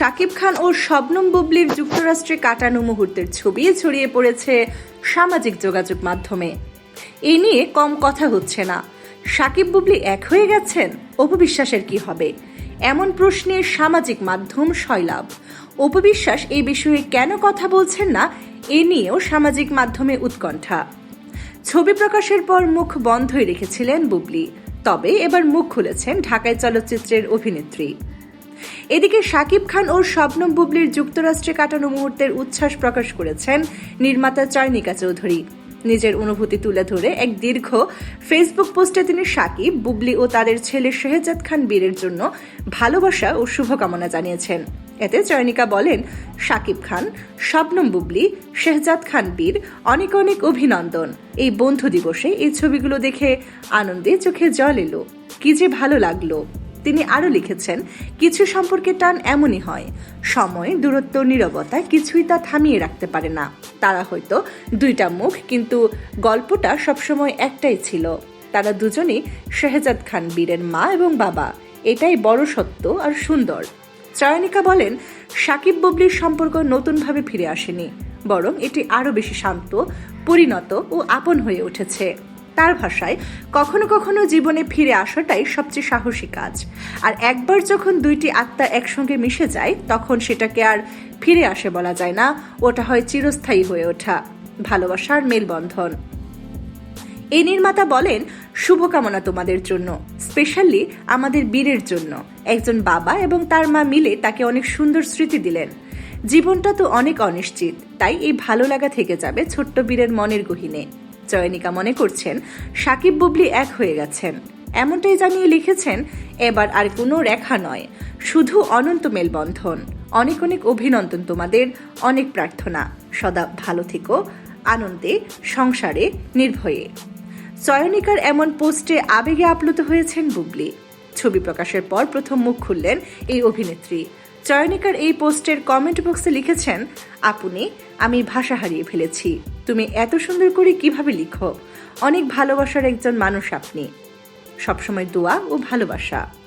শাকিব খান ও শবনম বুবলির যুক্তরাষ্ট্রে কাটানো মুহূর্তের ছবি ছড়িয়ে পড়েছে সামাজিক যোগাযোগ মাধ্যমে। এ নিয়ে কম কথা হচ্ছে না। শাকিব বুবলি এক হয়ে গেছেন? অপবিশ্বাসের কি হবে? এমন প্রশ্নে সামাজিক মাধ্যম শৈলাভ অপবিশ্বাস এই বিষয়ে কেন কথা বলছেন না? এ নিয়েও সামাজিক মাধ্যমে উৎকণ্ঠা। ছবি প্রকাশের পর মুখ বন্ধই রেখেছিলেন বুবলি। তবে এবার মুখ খুলেছেন ঢাকায় চলচ্চিত্রের অভিনেত্রী। এদিকে শাকিব খান ও শবনম বুবলির যুক্তরাষ্ট্রে কাটানো মুহূর্তের উচ্ছ্বাস প্রকাশ করেছেন নির্মাতা চয়নিকা চৌধুরী। নিজের অনুভূতি তুলে ধরে এক দীর্ঘ ফেসবুক পোস্টে তিনি শাকিব বুবলি ও তাদের ছেলে শেহজাদ খান বীরের জন্য ভালোবাসা ও শুভকামনা জানিয়েছেন। এতে চয়নিকা বলেন শাকিব খান, শবনম বুবলি, শেহজাদ খান বীর অনেক অনেক অভিনন্দন। এই বন্ধু দিবসে এই ছবিগুলো দেখে আনন্দে চোখে জল এলো। কি যে ভালো লাগল। তিনি আরও লিখেছেন, কিছু সম্পর্কে টান এমনই হয়। সময়, দূরত্ব, নীরবতা কিছুই তা থামিয়ে রাখতে পারে না। তারা হয়তো দুইটা মুখ, কিন্তু গল্পটা সবসময় একটাই ছিল। তারা দুজনই শেহজাদ খান বীরের মা এবং বাবা। এটাই বড় সত্য আর সুন্দর। চয়নিকা বলেন, সাকিব ববলির সম্পর্ক নতুনভাবে ফিরে আসেনি। বরং এটি আরও বেশি শান্ত, পরিণত ও আপন হয়ে উঠেছে। তার ভাষায় কখনো কখনো জীবনে ফিরে আসাটাই সবচেয়ে সাহসী কাজ। আর একবার যখন দুইটি আত্মা একসঙ্গে মিশে যায়, তখন সেটাকে আর ফিরে আসে বলা যায় না। ওটা হয় চিরস্থায়ী হয়ে ওঠা। ভালোবাসার মেলবন্ধন। এই নির্মাতা বলেন, শুভকামনা তোমাদের জন্য, স্পেশালি আমাদের বীরের জন্য। একজন বাবা এবং তার মা মিলে তাকে অনেক সুন্দর স্মৃতি দিলেন। জীবনটা তো অনেক অনিশ্চিত, তাই এই ভালো লাগা থেকে যাবে ছোট্ট বীরের মনের গহিনে। চয়নিকা মনে করছেন, সাকিব বুবলি এক হয়ে গেছেন। এমনটাই জানিয়ে লিখেছেন, এবার আর কোনো রেখা নয়, শুধু অনন্ত মেলবন্ধন। অনেক অনেক অভিনন্দন তোমাদের, অনেক প্রার্থনা। সদা ভালো থেকো, আনন্দে, সংসারে, নির্ভয়ে। চয়নিকার এমন পোস্টে আবেগে আপ্লুত হয়েছেন বুবলি। ছবি প্রকাশের পর প্রথম মুখ খুললেন এই অভিনেত্রী। চয়নিকার এই পোস্টের কমেন্ট বক্সে লিখেছেন, আপনি, আমি ভাষা হারিয়ে ফেলেছি। তুমি এত সুন্দর করে কীভাবে লিখো? অনেক ভালোবাসার একজন মানুষ আপনি। সবসময় দোয়া ও ভালোবাসা।